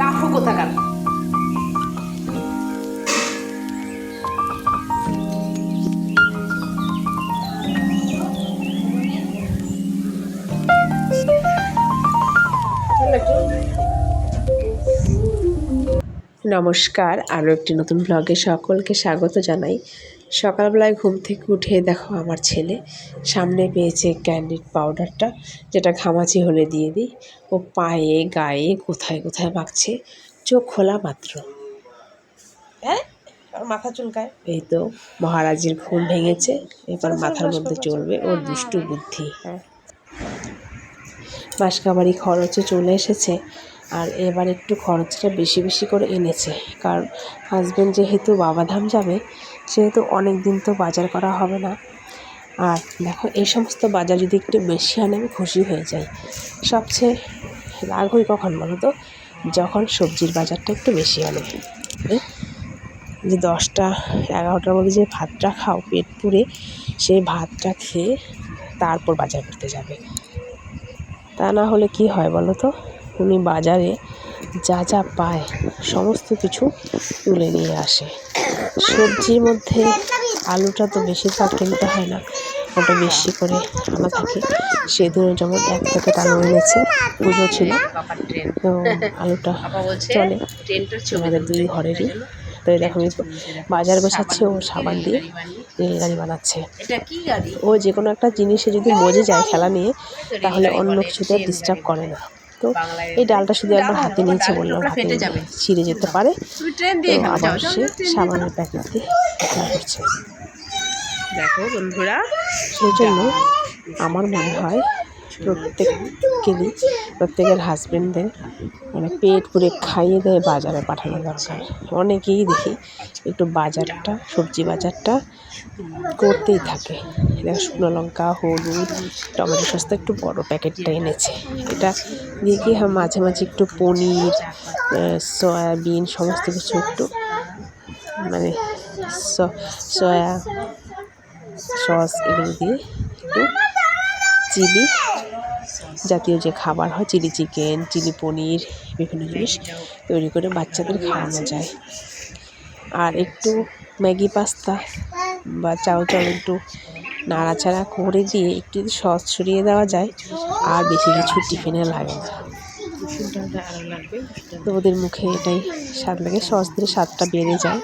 রাখো কোথাকার। নমস্কার আরও একটি নতুন ব্লগে সকলকে স্বাগত জানাই। সকালবেলায় ঘুম থেকে উঠে দেখো আমার ছেলে। সামনে পেয়েছে ক্যান্ডিড পাউডারটা যেটা ঘামাচি হলে দিয়ে দিই। ও পায়ে গায়ে কোথায় কোথায় মাখছে চোখ খোলা মাত্র। হ্যাঁ? মাথা চুলকায়? এই তো মহারাজের ঘুম ভেঙেছে এবার মাথার মধ্যে চলবে ওর দুষ্টু বুদ্ধি হ্যাঁ। বাঁশকাবাড়ি খরচে চলে এসেছে। আর এবার একটু খরচটা বেশি বেশি করে এনেছে। কারণ হাজব্যান্ড যেহেতু বাবাধাম যাবে, সেহেতু অনেক দিন তো বাজার করা হবে না। আর দেখো, এই সমস্ত বাজার যদি একটু বেশি আনে, আমি খুশি হয়ে যাই। সবচেয়ে রাগ হই কখন বলো তো? যখন সবজির বাজারটা একটু বেশি আনে। যে দশটা, এগারোটার মধ্যে যে ভাতটা খাও, পেট পুড়ে সেই ভাতটা খেয়ে তারপর বাজার করতে যাবে। তা না হলে কি হয় বলো তো? উনি বাজারে যা যা পায় সমস্ত কিছু তুলে নিয়ে আসে। সবজির মধ্যে আলুটা তো বেশিরভাগ কিনতে হয় না ওটা বেশি করে আনা থাকে। সেদিনও যেমন এক প্যাকেট আলু এনেছে পুজো ছিল তো আলুটা চলে। আমাদের দুই ঘরেরই। তো এরকম বাজার বসাচ্ছে ও সাবান দিয়ে রেলগাড়ি বানাচ্ছে। ও যে কোনো একটা জিনিসে যদি মজে যায় খেলা নিয়ে তাহলে অন্য কিছুতে ডিস্টার্ব করে না। তো এই ডালটা শুধু একবার হাতে নিয়েছে বললাম হাতে ফেটে যাবে। ছিঁড়ে যেতে পারে। আবার যাও সে সাবানের প্যাকেট দিয়ে করছে। দেখো বন্ধুরা সেই জন্য আমার মনে হয় প্রত্যেকেরই প্রত্যেকের হাজবেন্ডদের মানে পেট পুরে খাইয়ে দেয়, বাজারে পাঠানো দরকার অনেকেই দেখি একটু বাজারটা, সবজি বাজারটা করতেই থাকে। এটা শুকনো লঙ্কা, হলুদ, টমেটো সস্তা একটু বড় প্যাকেটটা এনেছে। এটা দিয়ে কি মাঝে মাঝে একটু পনির সয়াবিন, সমস্ত কিছু একটু মানে সয়া সস এগুলো দিয়ে একটু চিলি জাতীয় যে খাবার হয়, চিলি চিকেন, চিলি পনির, বিভিন্ন জিনিস তৈরি করে বাচ্চাদের খাওয়ানো যায়। আর একটু ম্যাগি পাস্তা বা চাউ চাউ একটু নাড়াচাড়া করে দিয়ে একটু যদি সস ছড়িয়ে দেওয়া যায়, আর বেশি কিছু টিফিনে লাগে না। তো ওদের মুখে এটাই স্বাদ লাগে সস দিলে স্বাদটা বেড়ে যায়।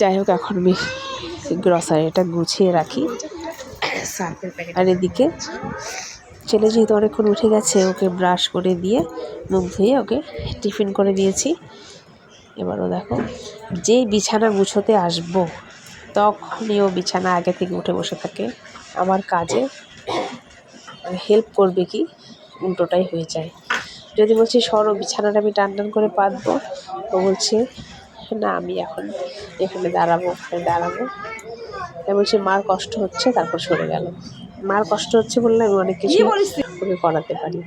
যাই হোক, এখন আমি গ্রসারিটা গুছিয়ে রাখি। আর এদিকে ছেলে যেহেতু অনেকক্ষণ উঠে গেছে, ওকে ব্রাশ করে দিয়ে মুখ ধুয়ে ওকে টিফিন করে দিয়েছি। এবারও দেখো যেই বিছানা গুছোতে আসব, তখনই ও বিছানা আগে থেকে উঠে বসে থাকে। আমার কাজে হেল্প করবে কি? উল্টোটাই হয়ে যায়। যদি বলছি, সরো বিছানাটা আমি টান টান করে পাতবো। ও বলছে, না, আমি এখন এখানে দাঁড়াবো, ওখানে দাঁড়াবো। আমি বলছি মার কষ্ট হচ্ছে তারপর সরে গেল। মার কষ্ট হচ্ছে বললে আমি অনেক কিছু ওকে করাতে পারি।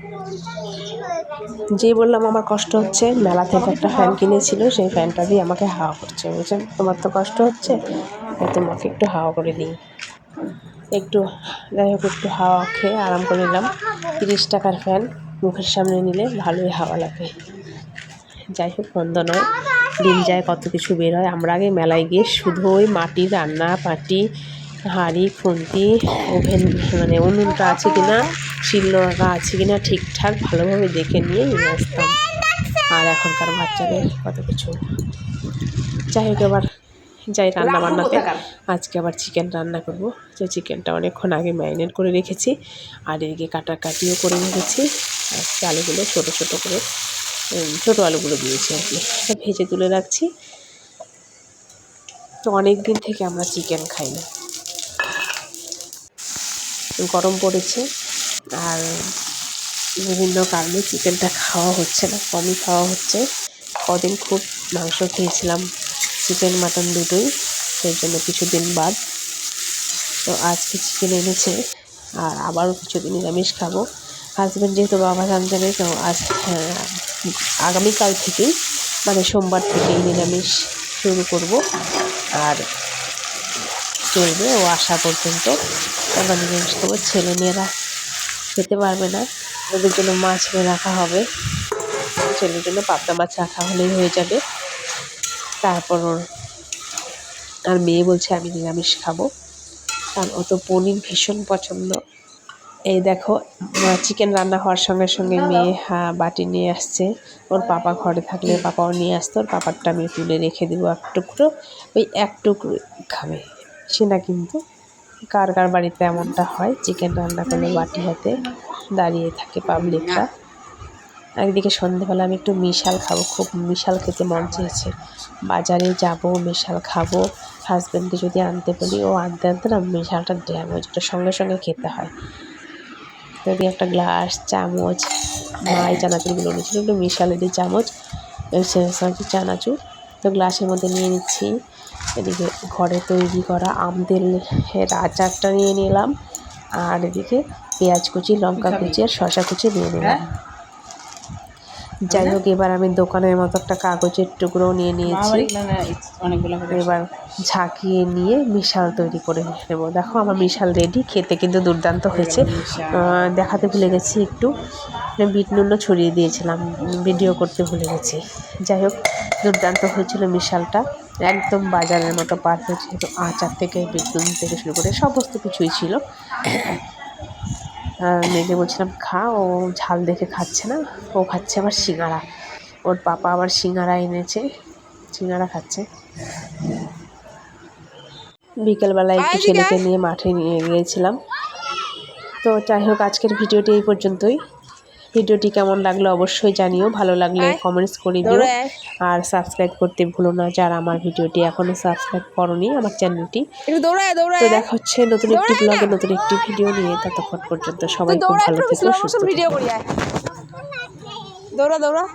যেই বললাম আমার কষ্ট হচ্ছে মেলা থেকে একটা ফ্যান কিনেছিল সেই ফ্যানটা দিয়ে আমাকে হাওয়া করছে। বলছেন তোমার তো কষ্ট হচ্ছে তাই তোমাকে একটু হাওয়া করে দিই। একটু যাই হোক একটু হাওয়া খেয়ে আরাম করে নিলাম। তিরিশ টাকার ফ্যান মুখের সামনে নিলে ভালোই হাওয়া লাগে। যাই হোক বন্ধ নয়। দিন যায়, কত কিছু বের হয়। আমরা আগে মেলায় গিয়ে শুধু ওই মাটির রান্না পাটি, হাঁড়ি, খুন্তি, ওভেন মানে উনুনটা আছে কি কিনা, শিলনোড়াটা আছে কিনা ঠিকঠাক ভালোভাবে দেখে নিয়ে নিয়ে আসতাম। আর এখনকার বাচ্চাদের কত কিছু। যাই হোক, এবার যাই রান্না বান্নাতে আজকে আবার চিকেন রান্না করব। যে চিকেনটা অনেকক্ষণ আগে ম্যারিনেট করে রেখেছি। আর এদিকে কাটাকাটিও করে রেখেছি। আজকে আলুগুলো ছোটো ছোটো করে ছোটো আলুগুলো দিয়েছি আর কি। ভেজে তুলে রাখছি। তো অনেক দিন থেকে আমরা চিকেন খাই না গরম পড়েছে আর বিভিন্ন কারণে চিকেনটা খাওয়া হচ্ছে না কমই খাওয়া হচ্ছে। কদিন খুব মাংস খেয়েছিলাম চিকেন মাটন দুটোই সেই জন্য কিছুদিন বাদ। তো আজকে চিকেন এনেছে আর আবারও কিছুদিন নিরামিষ খাব। হাজব্যান্ড যেহেতু বাবা ধান যাবে তো আজ হ্যাঁ, আগামীকাল থেকেই মানে সোমবার থেকেই নিরামিষ শুরু করব। আর চলবে ও আসা পর্যন্ত। আমরা নিরামিষ খাব ছেলে মেয়েরা খেতে পারবে না। ওদের জন্য মাছ রাখা হবে। ছেলের জন্য পাবদা মাছ রাখা হলেই হয়ে যাবে। তারপর ওর, আর মেয়ে বলছে, আমি নিরামিষ খাব। কারণ ও তো পনির ভীষণ পছন্দ। এই দেখো চিকেন রান্না হওয়ার সঙ্গে সঙ্গে মেয়ে হ্যাঁ বাটি নিয়ে আসছে। ওর পাপা ঘরে থাকলে পাপাও নিয়ে আসতো। ওর পাপারটা আমি তুলে রেখে দেবো এক টুকরো। ওই এক টুকরো খাবে সে না কিন্তু। কার কার বাড়িতে এমনটা হয় চিকেন রান্না করলে বাটি হাতে দাঁড়িয়ে থাকে পাবলিকরা একদিকে সন্ধেবেলা আমি একটু মিশাল খাব খুব মিশাল খেতে মন চেয়েছে। বাজারে যাব মিশাল খাব। হাজব্যান্ডকে যদি আনতে বলি ও আনতে আনতে না মিশালটা ড্যামেজ ওটা সঙ্গে সঙ্গে খেতে হয়। এদিকে একটা গ্লাস চামচ মাই চানাচুরগুলো নিয়েছিল একটু মিশালেরই চামচ চানাচুর। তো গ্লাসের মধ্যে নিয়ে নিচ্ছি। এদিকে ঘরে তৈরি করা আমদের আচারটা নিয়ে নিলাম। আর এদিকে পেঁয়াজ কুচি লঙ্কা কুচি আর শশা কুচি নিয়ে নিলাম যাই হোক এবার আমি দোকানের মতো একটা কাগজের টুকরো নিয়ে নিয়েছি। অনেকগুলো এবার ঝাঁকিয়ে নিয়ে মিশাল তৈরি করে নেব। দেখো আমার মিশাল রেডি খেতে কিন্তু দুর্দান্ত হয়েছে। দেখাতে ভুলে গেছি একটু। বিট নুনও ছড়িয়ে দিয়েছিলাম ভিডিও করতে ভুলে গেছি। যাই হোক দুর্দান্ত হয়েছিল মিশালটা। একদম বাজারের মতো পারফেক্ট যেহেতু আচার থেকে বিট নুন থেকে শুরু করে সমস্ত কিছুই ছিল। মেয়েকে বলছিলাম খা ও ঝাল দেখে খাচ্ছে না ও খাচ্ছে আবার সিঙ্গারা। ওর পাপা আবার সিঙ্গারা এনেছে সিঙ্গারা খাচ্ছে। বিকেলবেলায় একটু ছেলেকে নিয়ে মাঠে নিয়ে গিয়েছিলাম। তো যাই হোক আজকের ভিডিওটি এই পর্যন্তই। ভিডিওটি কেমন লাগল অবশ্যই জানিও ভালো লাগলে কমেন্টস করে দিও। আর সাবস্ক্রাইব করতে ভুলো না যারা আমার ভিডিওটি এখনও সাবস্ক্রাইব করনি আমার চ্যানেলটি তো দেখা হচ্ছে নতুন একটি ব্লগে নতুন একটি ভিডিও নিয়ে ততক্ষণ পর্যন্ত সবাই খুব ভালো থেকো সুস্থ। দৌড়া দৌড়া।